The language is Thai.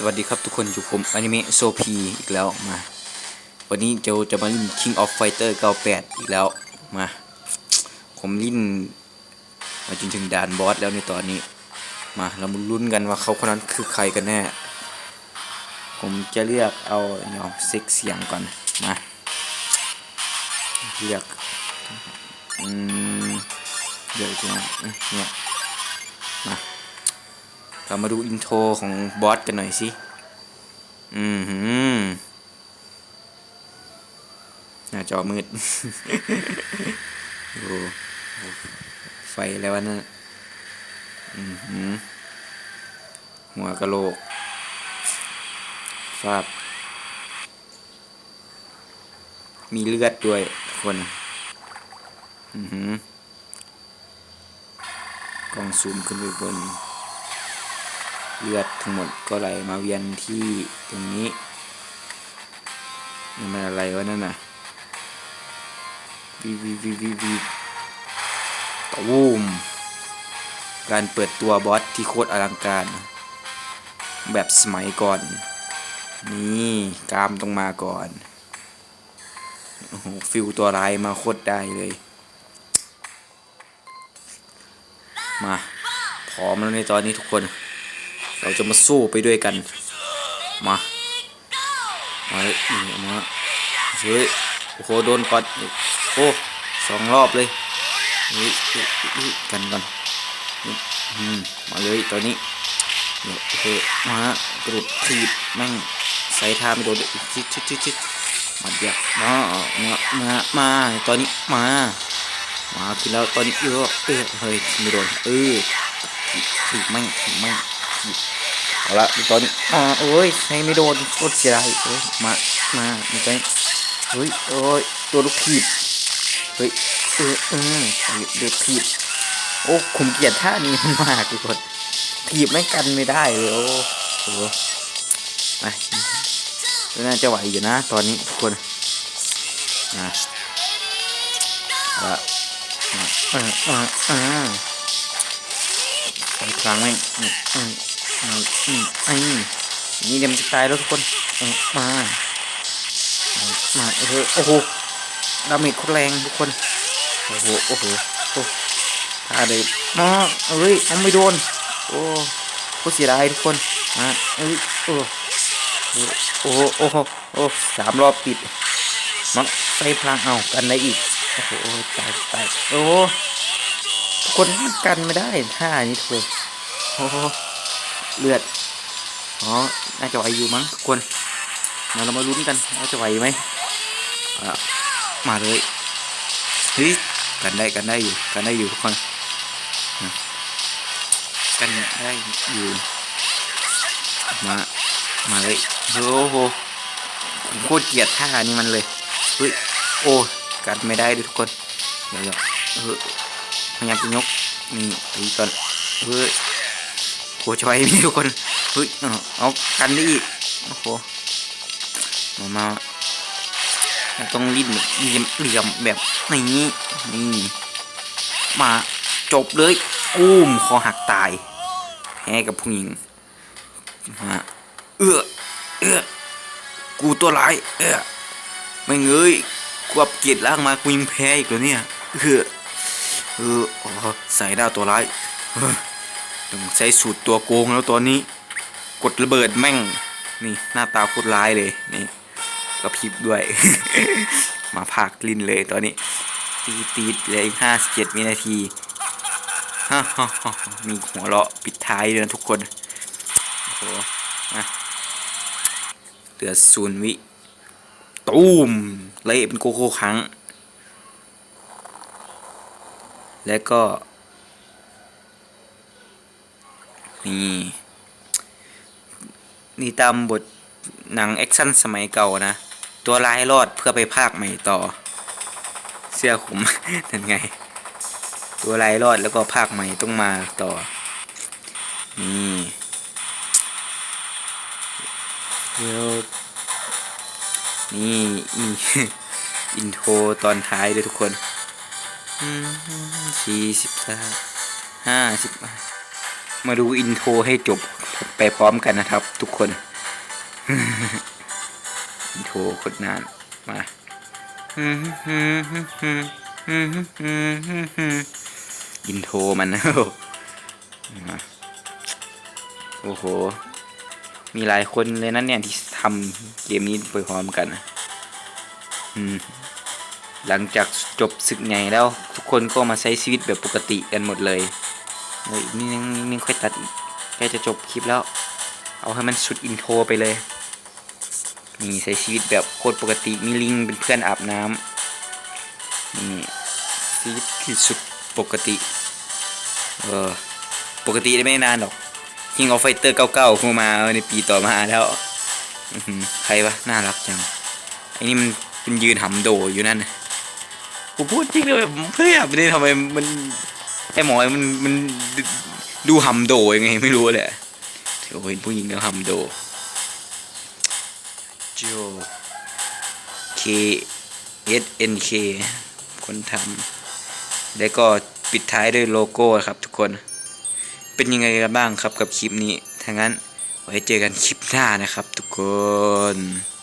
สวัสดีครับทุกคนอยู่ผมอนิเมะโซพีอีกแล้วมา วันนี้เจจะมาเล่น King of Fighter 98 อีกแล้วมา ผมลินมาจนถึงด่านบอสแล้วในตอนนี้มาเรามาลุ้นกันว่าเขาคนนั้นคือใครกันแน่ ผมจะเลือกเอาเนาะเซ็กเสียงก่อนมาเลือกอืมเลือกตัวเนี่ยมา เรามาดูอินโทรของบอสกันหน่อยสิ อืมหืมหน้าจอมืด โอ้โหไฟแล้ววะนั่นอืมหืมหัวกะโหลกฟาดมีเลือดด้วยคน อือหือกล้องซูมขึ้นไปบน เลือดทั้งหมดก็ไหลมาเวียนที่ตรงนี้นี่มันอะไรวะนั่นน่ะวีวีวีวีวีตูมการเปิดตัวบอสที่โคตรอลังการ แบบสมัยก่อน นี่กามต้องมาก่อนโอ้โหฟิลตัวร้ายมาโคตรได้เลย มาพร้อมแล้วในตอนนี้ทุกคน เราจะมาสู้ไปด้วยกัน มา มาเลยมาเฮ้ยโอ้โหโดนก่อนโอ้สองรอบเลยเฮ้ยกันก่อนมาเลยตอนนี้โอเคมากระโดดทีบแม่งใส่ท่าไม่โดนชิดชิดชิดชิดมาเดี๋ยวมามามามาตอนนี้มามาขึ้นแล้วตอนนี้เออเออเฮ้ยไม่โดนเออถีบแม่งถีบแม่ง เอาละมีตอนนี้อ่าโอ้ยให้ไม่โดนโคตรเสียดายเอ้ยมามามีใจเฮ้ยโอ้ยตัวลูกขีบเฮ้ยเออเออเดือดขีบโอ้ผมเกลียดท่านี้มากทุกคนถีบไม่กันไม่ได้เลยโอ้โหไปน่าจะไหวอยู่นะ ตอนนี้ทุกคนนะเอาละมาออเออเออไปกลางแม่งอืม อืมอืมอืมไอ้นี่เดี๋ยวมันจะตายแล้วทุกคนมามาเออโอ้โหดาเมจโคตรแรงทุกคนโอ้โหโอ้โหโอ้ท่าเลยมาเอ้ยเอาไม่โดนโอ้โคตรเสียดายทุกคนมาเอ้ยโอ้โอ้โหโอ้โหโอ้สามรอบติดมันใส่พลังเอากันได้อีกโอ้โหตายตายโอ้ทุกคนกันไม่ได้ท่านี้ทุกคนโอ้ เลือดอ๋อน่าจะไหวอยู่มั้งทุกคนมาเรามาลุ้นกันว่าจะไหวไหมมาเลยเฮ้ยกันได้กันได้อยู่กันได้อยู่ทุกคนกันได้อยู่มามาเลยโอ้โหโคตรเกลียดท่านี้มันเลยเฮ้ยโอ้กันไม่ได้ด้วยทุกคนเดี๋ยวเดี๋ยวเออพยายามจะยกนี่ตีก่อนเฮ้ย โหจะไหวไหมทุกคนเฮ้ยเอาเอากันได้อีกโอ้โหมามาต้องลิ้นเหลี่ยมเหลี่ยมแบบนี้นี่มาจบเลยอุ้มคอหักตายแพ้กับผู้หญิงมาเอื้อเอื้อกูตัวร้ายเอื้อไม่เงยควบเกียรติล่างมากูยังแพ้อีกแล้วเนี่ยเอื้อเอออ๋อใส่หน้าตัวร้ายเออ ต้องใช้สูตรตัวโกงแล้วตอนนี้ กดระเบิดแม่ง นี่หน้าตาโคตรร้ายเลยนี่กระพริบด้วย มาพากลิ้นเลยตอนนี้ ตีตีดเหลืออีกห้าสิบเจ็ดวินาทีฮ่าฮ่าฮ่ามีหัวเราะปิดท้ายเลยนะทุกคนโอ้โหเหลือศูนย์วิตูมเละเป็นโกโก้ครั้ง แล้วก็ นี่ นี่ตามบทหนังแอคชั่นสมัยเก่านะ ตัวร้ายรอดเพื่อไปภาคใหม่ต่อ เสื้อขุมนั่นไง ตัวร้ายรอดแล้วก็ภาคใหม่ต้องมาต่อ นี่เดี๋ยวนี่นี่อินโทรตอนท้ายด้วยทุกคนสี่สิบสามห้าสิบ มาดูอินโทรให้จบไปพร้อมกันนะครับ ทุกคน อินโทรโคตรนานมาอินโทรมันนะโอ้โห มีหลายคนเลยนะเนี่ยที่ทำเกมนี้ไปพร้อมกันนะหลังจากจบศึกใหญ่แล้วทุกคนก็มาใช้ชีวิตแบบปกติกันหมดเลย เฮ้ยนี่นึงนี่นึงค่อยตัดอีกใกล้จะจบคลิปแล้ว เอาให้มันสุดอินโทรไปเลยนี่ใช้ชีวิตแบบโคตรปกติมีลิงเป็นเพื่อนอาบน้ำนี่ชีวิตคือสุดปกติ เออ ปกติได้ไม่นานหรอก King of Fighter 99เข้ามาในปีต่อมาแล้วใครวะน่ารักจังไอ้นี่มันเป็นยืนหำโดอยู่นั่นกูพูดจริงเลยเพื่อนไม่ได้ทำไมมัน ไอ้หมอยมันมันดูดูหำโดยังไงไม่รู้เลยอะโอ้ยผู้หญิงแล้วหำโดโจ K S N K คนทำแล้วก็ปิดท้ายด้วยโลโก้ครับทุกคน เป็นยังไงกันบ้างครับกับคลิปนี้ถ้างั้นไว้เจอกันคลิปหน้านะครับทุกคน